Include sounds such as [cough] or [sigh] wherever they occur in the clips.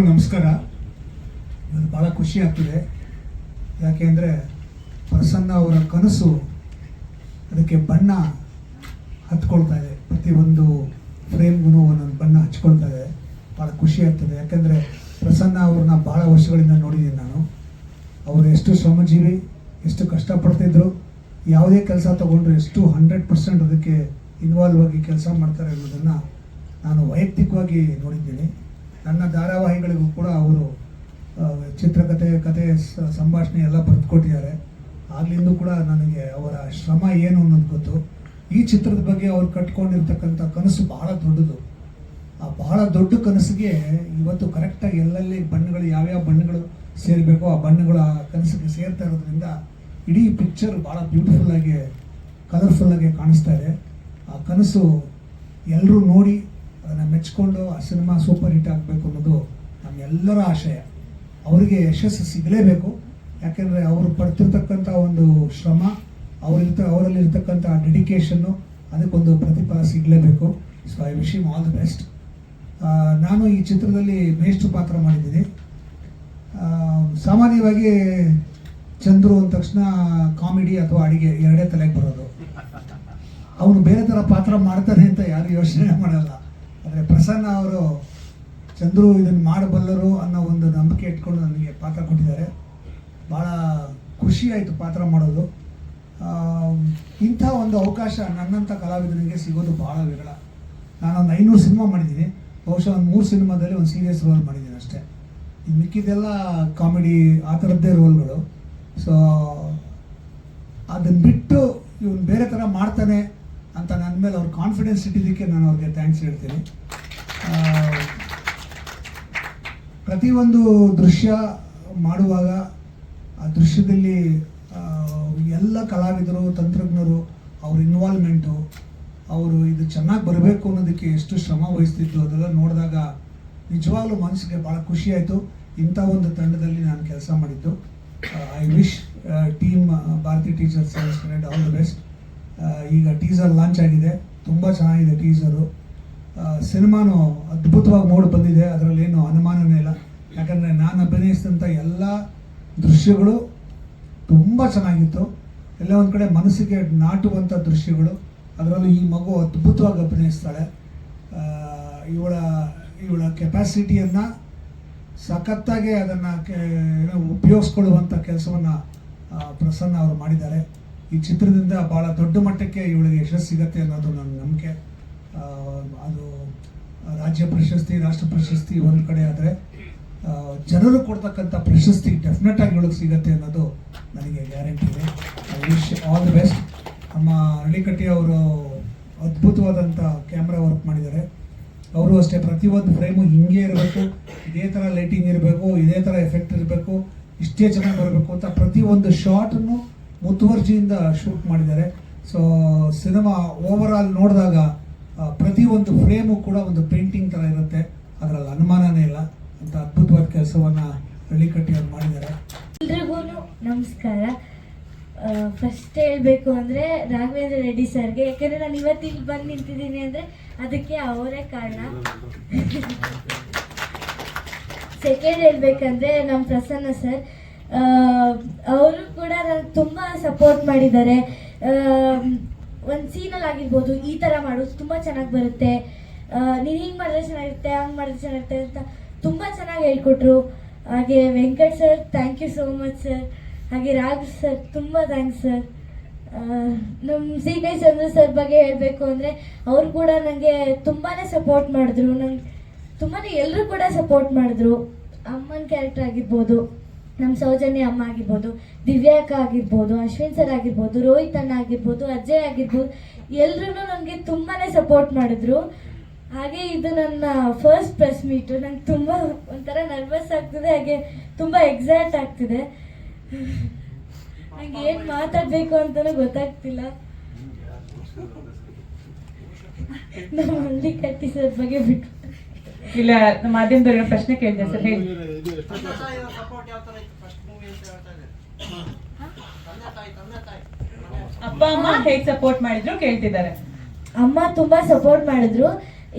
ನಮಸ್ಕಾರ. ನನಗೆ ಭಾಳ ಖುಷಿ ಆಗ್ತಿದೆ. ಯಾಕೆಂದರೆ ಪ್ರಸನ್ನ ಅವರ ಕನಸು ಅದಕ್ಕೆ ಬಣ್ಣ ಹತ್ಕೊಳ್ತಾ ಇದೆ. ಪ್ರತಿಯೊಂದು ಫ್ರೇಮ್ಗೂ ಒಂದೊಂದು ಬಣ್ಣ ಹಚ್ಕೊಳ್ತಾ ಇದೆ. ಭಾಳ ಖುಷಿ ಆಗ್ತದೆ. ಯಾಕೆಂದರೆ ಪ್ರಸನ್ನ ಅವ್ರನ್ನ ಭಾಳ ವರ್ಷಗಳಿಂದ ನೋಡಿದ್ದೀನಿ ನಾನು. ಅವರು ಎಷ್ಟು ಶ್ರಮಜೀವಿ, ಎಷ್ಟು ಕಷ್ಟಪಡ್ತಿದ್ರು, ಯಾವುದೇ ಕೆಲಸ ತಗೊಂಡ್ರು ಎಷ್ಟು ಹಂಡ್ರೆಡ್ ಪರ್ಸೆಂಟ್ ಅದಕ್ಕೆ ಇನ್ವಾಲ್ವ್ ಆಗಿ ಕೆಲಸ ಮಾಡ್ತಾರೆ ಅನ್ನೋದನ್ನು ನಾನು ವೈಯಕ್ತಿಕವಾಗಿ ನೋಡಿದ್ದೀನಿ. ನನ್ನ ಧಾರಾವಾಹಿಗಳಿಗೂ ಕೂಡ ಅವರು ಚಿತ್ರಕಥೆ ಕತೆ ಸಂಭಾಷಣೆ ಎಲ್ಲ ಬರೆದುಕೊಟ್ಟಿದ್ದಾರೆ. ಆಗ್ಲಿಂದ ಕೂಡ ನನಗೆ ಅವರ ಶ್ರಮ ಏನು ಅನ್ನೋದು ಗೊತ್ತು. ಈ ಚಿತ್ರದ ಬಗ್ಗೆ ಅವ್ರು ಕಟ್ಕೊಂಡಿರ್ತಕ್ಕಂಥ ಕನಸು ಬಹಳ ದೊಡ್ಡದು. ಆ ಬಹಳ ದೊಡ್ಡ ಕನಸಿಗೆ ಇವತ್ತು ಕರೆಕ್ಟಾಗಿ ಎಲ್ಲೆಲ್ಲಿ ಬಣ್ಣಗಳು, ಯಾವ್ಯಾವ ಬಣ್ಣಗಳು ಸೇರಬೇಕು ಆ ಬಣ್ಣಗಳು ಆ ಕನಸಿಗೆ ಸೇರ್ತಾ ಇರೋದ್ರಿಂದ ಇಡೀ ಪಿಕ್ಚರ್ ಭಾಳ ಬ್ಯೂಟಿಫುಲ್ ಆಗಿ ಕಲರ್ಫುಲ್ ಆಗಿ ಕಾಣಿಸ್ತಾ ಇದೆ. ಆ ಕನಸು ಎಲ್ಲರೂ ನೋಡಿ ಮೆಚ್ಕೊಂಡು ಆ ಸಿನಿಮಾ ಸೂಪರ್ ಹಿಟ್ ಆಗಬೇಕು ಅನ್ನೋದು ನಮ್ಮೆಲ್ಲರ ಆಶಯ. ಅವರಿಗೆ ಯಶಸ್ಸು ಸಿಗಲೇಬೇಕು. ಯಾಕೆಂದರೆ ಅವರು ಪಡ್ತಿರ್ತಕ್ಕಂಥ ಒಂದು ಶ್ರಮ ಅವರಿರ್ತ ಅವರಲ್ಲಿ ಇರ್ತಕ್ಕಂಥ ಡೆಡಿಕೇಶನ್ನು ಅದಕ್ಕೊಂದು ಪ್ರತಿಫಲ ಸಿಗಲೇಬೇಕು. So I wish him all the best ನಾನು ಈ ಚಿತ್ರದಲ್ಲಿ ಮೇಷ್ಟ್ರು ಪಾತ್ರ ಮಾಡಿದ್ದೀನಿ. ಸಾಮಾನ್ಯವಾಗಿ ಚಂದ್ರು ಅಂದ ತಕ್ಷಣ ಕಾಮಿಡಿ ಅಥವಾ ಅಡಿಗೆ ಎರಡೇ ತಲೆಗೆ ಬರೋದು. ಅವನು ಬೇರೆ ಥರ ಪಾತ್ರ ಮಾಡ್ತಾನೆ ಅಂತ ಯಾರು ಯೋಚನೆ ಮಾಡಲ್ಲ. ಆದರೆ ಪ್ರಸನ್ನ ಅವರು, ಚಂದ್ರು ಇದನ್ನು ಮಾಡಬಲ್ಲರು ಅನ್ನೋ ಒಂದು ನಂಬಿಕೆ ಇಟ್ಕೊಂಡು ನನಗೆ ಪಾತ್ರ ಕೊಟ್ಟಿದ್ದಾರೆ. ಭಾಳ ಖುಷಿಯಾಯಿತು ಪಾತ್ರ ಮಾಡೋದು. ಇಂಥ ಒಂದು ಅವಕಾಶ ನನ್ನಂಥ ಕಲಾವಿದನಿಗೆ ಸಿಗೋದು ಭಾಳ ವಿರಳ. ನಾನೊಂದು ಐನೂರು ಸಿನಿಮಾ ಮಾಡಿದ್ದೀನಿ. ಬಹುಶಃ ಒಂದು ಮೂರು ಸಿನಿಮಾದಲ್ಲಿ ಒಂದು ಸೀರಿಯಸ್ ರೋಲ್ ಮಾಡಿದ್ದೀನಿ ಅಷ್ಟೇ. ಇನ್ನು ಮಿಕ್ಕಿದೆಲ್ಲ ಕಾಮಿಡಿ ಆ ಥರದ್ದೇ ರೋಲ್ಗಳು ಸೊ ಅದನ್ನು ಬಿಟ್ಟು ಇವನು ಬೇರೆ ಥರ ಮಾಡ್ತಾನೆ ಅಂತ ನನ್ನ ಮೇಲೆ ಅವ್ರ ಕಾನ್ಫಿಡೆನ್ಸ್ ಇಟ್ಟಿದ್ದಕ್ಕೆ ನಾನು ಅವ್ರಿಗೆ ಥ್ಯಾಂಕ್ಸ್ ಹೇಳ್ತೀನಿ. ಪ್ರತಿಯೊಂದು ದೃಶ್ಯ ಮಾಡುವಾಗ ಆ ದೃಶ್ಯದಲ್ಲಿ ಎಲ್ಲ ಕಲಾವಿದರು, ತಂತ್ರಜ್ಞರು, ಅವ್ರ ಇನ್ವಾಲ್ವ್ಮೆಂಟು ಅವರು ಇದು ಚೆನ್ನಾಗಿ ಬರಬೇಕು ಅನ್ನೋದಕ್ಕೆ ಎಷ್ಟು ಶ್ರಮ ವಹಿಸ್ತಿದ್ದು ಅದೆಲ್ಲ ನೋಡಿದಾಗ ನಿಜವಾಗ್ಲೂ ಮನಸ್ಸಿಗೆ ಭಾಳ ಖುಷಿ ಆಯಿತು. ಇಂಥ ಒಂದು ತಂಡದಲ್ಲಿ ನಾನು ಕೆಲಸ ಮಾಡಿದ್ದು. I wish team Bharathi teachers all the best ಈಗ ಟೀಸರ್ ಲಾಂಚ್ ಆಗಿದೆ. ತುಂಬ ಚೆನ್ನಾಗಿದೆ ಟೀಸರು ಸಿನಿಮಾನು ಅದ್ಭುತವಾಗಿ ಮೂಡಿ ಬಂದಿದೆ. ಅದರಲ್ಲಿ ಏನು ಅನುಮಾನವೇ ಇಲ್ಲ. ಯಾಕಂದರೆ ನಾನು ಅಭಿನಯಿಸಿದಂಥ ಎಲ್ಲ ದೃಶ್ಯಗಳು ತುಂಬ ಚೆನ್ನಾಗಿತ್ತು. ಎಲ್ಲ ಒಂದು ಕಡೆ ಮನಸ್ಸಿಗೆ ನಾಟುವಂಥ ದೃಶ್ಯಗಳು. ಅದರಲ್ಲೂ ಈ ಮಗು ಅದ್ಭುತವಾಗಿ ಅಭಿನಯಿಸ್ತಾಳೆ. ಇವಳ ಇವಳ ಕೆಪಾಸಿಟಿಯನ್ನು ಸಖತ್ತಾಗಿ ಅದನ್ನು ಏನೋ ಉಪಯೋಗಿಸ್ಕೊಳ್ಳುವಂಥ ಕೆಲಸವನ್ನು ಪ್ರಸನ್ನ ಅವರು ಮಾಡಿದ್ದಾರೆ. ಈ ಚಿತ್ರದಿಂದ ಭಾಳ ದೊಡ್ಡ ಮಟ್ಟಕ್ಕೆ ಇವಳಿಗೆ ಯಶಸ್ಸು ಸಿಗತ್ತೆ ಅನ್ನೋದು ನನ್ನ ನಂಬಿಕೆ. ಅದು ರಾಜ್ಯ ಪ್ರಶಸ್ತಿ, ರಾಷ್ಟ್ರ ಪ್ರಶಸ್ತಿ ಒಂದು ಕಡೆ ಆದರೆ ಜನರು ಕೊಡ್ತಕ್ಕಂಥ ಪ್ರಶಸ್ತಿ ಡೆಫಿನೆಟ್ ಆಗಿ ಇವಳಿಗೆ ಸಿಗತ್ತೆ ಅನ್ನೋದು ನನಗೆ ಗ್ಯಾರಂಟಿ ಇದೆ. I wish all the best ನಮ್ಮ ಹಳ್ಳಿಕಟ್ಟಿ ಅವರು ಅದ್ಭುತವಾದಂಥ ಕ್ಯಾಮ್ರಾ ವರ್ಕ್ ಮಾಡಿದ್ದಾರೆ. ಅವರು ಅಷ್ಟೇ, ಪ್ರತಿಯೊಂದು ಫ್ರೇಮು ಹಿಂಗೆ ಇರಬೇಕು, ಇದೇ ಥರ ಲೈಟಿಂಗ್ ಇರಬೇಕು, ಇದೇ ಥರ ಎಫೆಕ್ಟ್ ಇರಬೇಕು, ಇಷ್ಟೇ ಚೆನ್ನಾಗಿ ಬರಬೇಕು ಅಂತ ಪ್ರತಿಯೊಂದು ಶಾರ್ಟನ್ನು ಮುತುವರ್ಜಿಯಿಂದ ಶೂಟ್ ಮಾಡಿದ್ದಾರೆ. ಸೊ ಸಿನಿಮಾ ಓವರ್ ಆಲ್ ನೋಡಿದಾಗ ಪ್ರತಿಯೊಂದು ಫ್ರೇಮು ಕೂಡ ಒಂದು ಪೇಂಟಿಂಗ್ ಥರ ಇರುತ್ತೆ. ಅದರಲ್ಲಿ ಅನುಮಾನನೇ ಇಲ್ಲ. ಅಂತ ಅದ್ಭುತವಾದ ಕೆಲಸವನ್ನು ಅವ್ರು ಮಾಡಿದ್ದಾರೆ. ಎಲ್ರಿಗೂ ನಮಸ್ಕಾರ. ಫಸ್ಟ್ ಹೇಳಬೇಕು ಅಂದರೆ ರಾಘವೇಂದ್ರ ರೆಡ್ಡಿ ಸರ್ಗೆ. ಯಾಕಂದರೆ ನಾನು ಇವತ್ತು ಇಲ್ಲಿ ಬಂದು ನಿಂತಿದ್ದೀನಿ ಅಂದರೆ ಅದಕ್ಕೆ ಅವರೇ ಕಾರಣ. [laughs] ಸೆಕೆಂಡ್ ಹೇಳ್ಬೇಕಂದ್ರೆ ನಮ್ಮ ಪ್ರಸನ್ನ ಸರ್. ಅವರು ಕೂಡ ನನಗೆ ತುಂಬ ಸಪೋರ್ಟ್ ಮಾಡಿದ್ದಾರೆ. ಒಂದು ಸೀನಲ್ಲಿ ಆಗಿರ್ಬೋದು, ಈ ಥರ ಮಾಡೋದು ತುಂಬ ಚೆನ್ನಾಗಿ ಬರುತ್ತೆ. ನೀನು ಹಿಂಗೆ ಮಾಡಿದ್ರೆ ಚೆನ್ನಾಗಿರುತ್ತೆ, ಹಂಗೆ ಮಾಡಿದ್ರೆ ಚೆನ್ನಾಗಿರುತ್ತೆ ಅಂತ ತುಂಬ ಚೆನ್ನಾಗಿ ಹೇಳ್ಕೊಟ್ರು. ಹಾಗೆ Venkat sir thank you so much sir ಹಾಗೆ ರಾಘ್ ಸರ್ ತುಂಬ ಥ್ಯಾಂಕ್ಸ್ ಸರ್ ನಮ್ಮ ಸಿ ಕೈ ಚಂದ್ರ ಸರ್ ಬಗ್ಗೆ ಹೇಳಬೇಕು ಅಂದರೆ, ಅವರು ಕೂಡ ನನಗೆ ತುಂಬಾ ಸಪೋರ್ಟ್ ಮಾಡಿದ್ರು. ನಂಗೆ ತುಂಬಾ ಎಲ್ಲರೂ ಕೂಡ ಸಪೋರ್ಟ್ ಮಾಡಿದ್ರು. ಅಮ್ಮನ ಕ್ಯಾರೆಕ್ಟರ್ ಆಗಿರ್ಬೋದು. ನಮ್ಮ ಸೌಜನ್ಯ ಅಮ್ಮ ಆಗಿರ್ಬೋದು ದಿವ್ಯಾಕ ಆಗಿರ್ಬೋದು ಅಶ್ವಿನ್ ಸರ್ ಆಗಿರ್ಬೋದು ರೋಹಿತ್ ಅಣ್ಣ ಆಗಿರ್ಬೋದು ಅಜಯ್ ಆಗಿರ್ಬೋದು ಎಲ್ಲರೂ ನನಗೆ ತುಂಬಾ ಸಪೋರ್ಟ್ ಮಾಡಿದ್ರು. ಹಾಗೆ ಇದು ನನ್ನ ಫಸ್ಟ್ ಪ್ರೆಸ್ ಮೀಟು ನಂಗೆ ತುಂಬ ಒಂಥರ ನರ್ವಸ್ ಆಗ್ತಿದೆ ಹಾಗೆ ತುಂಬ ಎಕ್ಸೈಟ್ ಆಗ್ತಿದೆ. ನಂಗೆ ಏನು ಮಾತಾಡಬೇಕು ಅಂತಲೂ ಗೊತ್ತಾಗ್ತಿಲ್ಲ. ನಮ್ಮ ಹಳ್ಳಿ ಕಟ್ಟಿ ಸರ್ ಬಗ್ಗೆ ಬಿಟ್ಟು. ಇಲ್ಲ ಮಾಧ್ಯಮದವರ ಪ್ರಶ್ನೆ ಕೇಳಿದೆ ಸರ್, ಹೇಳಿ. ಅಪ್ಪ, ಅಮ್ಮ ಹೇಗ್ ಸಪೋರ್ಟ್ ಮಾಡಿದ್ರು ಕೇಳ್ತಿದ್ದಾರೆ. ಅಮ್ಮ ತುಂಬಾ ಸಪೋರ್ಟ್ ಮಾಡಿದ್ರು.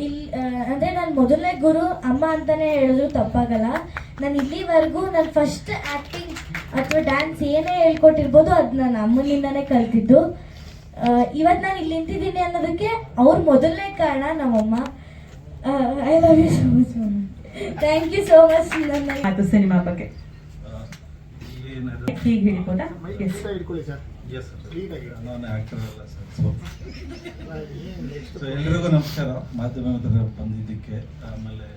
ಇಲ್ಲಿ ಅಂದ್ರೆ ನಾನು ಮೊದಲನೇ ಗುರು ಅಮ್ಮ ಅಂತಾನೆ ಹೇಳಿದ್ರು, ತಪ್ಪಾಗಲ್ಲ. ನಾನು ಇಲ್ಲಿವರೆಗೂ ನಾನು ಫಸ್ಟ್ ಆಕ್ಟಿಂಗ್ ಅಥವಾ ಡ್ಯಾನ್ಸ್ ಏನೇ ಹೇಳ್ಕೊಟ್ಟಿರ್ಬೋದು, ಅದ್ ನಾನು ಅಮ್ಮನಿಂದಾನೇ ಕಲ್ತಿದ್ದು. ಇವತ್ತು ನಾನು ಇಲ್ಲಿ ನಿಂತಿದ್ದೀನಿ ಅನ್ನೋದಕ್ಕೆ ಅವ್ರ ಮೊದಲನೇ ಕಾರಣ ನಮ್ಮಮ್ಮ. I love you so much thank you so much ನನ್ನ ಅದು ಸಿನಿಮಾ ಬಗ್ಗೆ ಹೀಗೆ ಹೇಳ್ಬೋದಾ ಎಸ್ ಎಸ್ ನಾನು ಆ್ಯಕ್ಟರ್ ಅಲ್ಲ ಸರ್ ಸೊ ಎಲ್ರಿಗೂ ನಮಸ್ಕಾರ. ಮಾಧ್ಯಮ ಬಂದಿದ್ದಕ್ಕೆ ಆಮೇಲೆ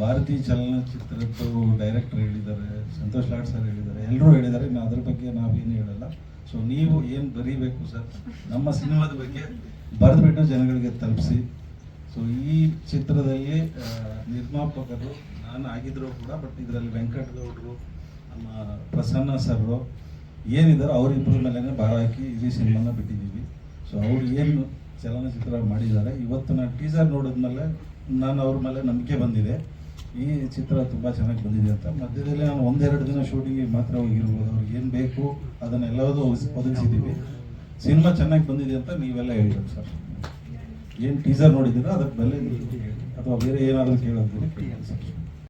ಭಾರತೀಯ ಚಲನಚಿತ್ರದ್ದು ಡೈರೆಕ್ಟರ್ ಹೇಳಿದ್ದಾರೆ ಸಂತೋಷ್ ಲಾಡ್ ಸರ್ ಹೇಳಿದ್ದಾರೆ ಎಲ್ಲರೂ ಹೇಳಿದ್ದಾರೆ ಇನ್ನು ಅದ್ರ ಬಗ್ಗೆ ನಾವೇನು ಹೇಳಲ್ಲ. ಸೊ ನೀವು ಏನು ಬರೀಬೇಕು ಸರ್ ನಮ್ಮ ಸಿನಿಮಾದ ಬಗ್ಗೆ ಬರೆದ್ಬಿಟ್ಟು ಜನಗಳಿಗೆ ತಲುಪಿಸಿ. ಸೊ ಈ ಚಿತ್ರದಲ್ಲಿ ನಿರ್ಮಾಪಕರು, ನಾನು ಆಗಿದ್ರು ಕೂಡ ಬಟ್ ಇದರಲ್ಲಿ ವೆಂಕಟ್ ಗೌಡ್ರು, ನಮ್ಮ ಪ್ರಸನ್ನ ಸರ್ರು ಏನಿದ್ದಾರೆ ಅವರಿಬ್ಬರ ಮೇಲೆ ಭಾರ ಹಾಕಿ ಇಡೀ ಸಿನಿಮಾನ ಬಿಟ್ಟಿದ್ದೀವಿ. ಸೊ ಅವ್ರು ಏನು ಚಲನಚಿತ್ರ ಮಾಡಿದ್ದಾರೆ, ಇವತ್ತು ನಾನು ಟೀಸರ್ ನೋಡಿದ್ಮೇಲೆ, ನಾನು ಅವ್ರ ಮೇಲೆ ನಂಬಿಕೆ ಬಂದಿದೆ. ಈ ಚಿತ್ರ ತುಂಬ ಚೆನ್ನಾಗಿ ಬಂದಿದೆ ಅಂತ. ಮಧ್ಯದಲ್ಲಿ ನಾನು ಒಂದೆರಡು ದಿನ ಶೂಟಿಂಗ್ ಮಾತ್ರ ಹೋಗಿರ್ಬೋದು. ಅವ್ರಿಗೆ ಏನು ಬೇಕು ಅದನ್ನೆಲ್ಲದೂ ಒದಗಿಸ್- ಒದಗಿಸಿದ್ದೀವಿ. ಸಿನಿಮಾ ಚೆನ್ನಾಗಿ ಬಂದಿದೆ ಅಂತ ನೀವೆಲ್ಲ ಹೇಳಿದ್ರು ಸರ್. ಏನು ಟೀಸರ್ ನೋಡಿದ್ದೀರಾ? ಅದಕ್ಕೆ ಬೆಲೆ ಅಥವಾ ಬೇರೆ ಏನಾದರೂ ಕೇಳೋದು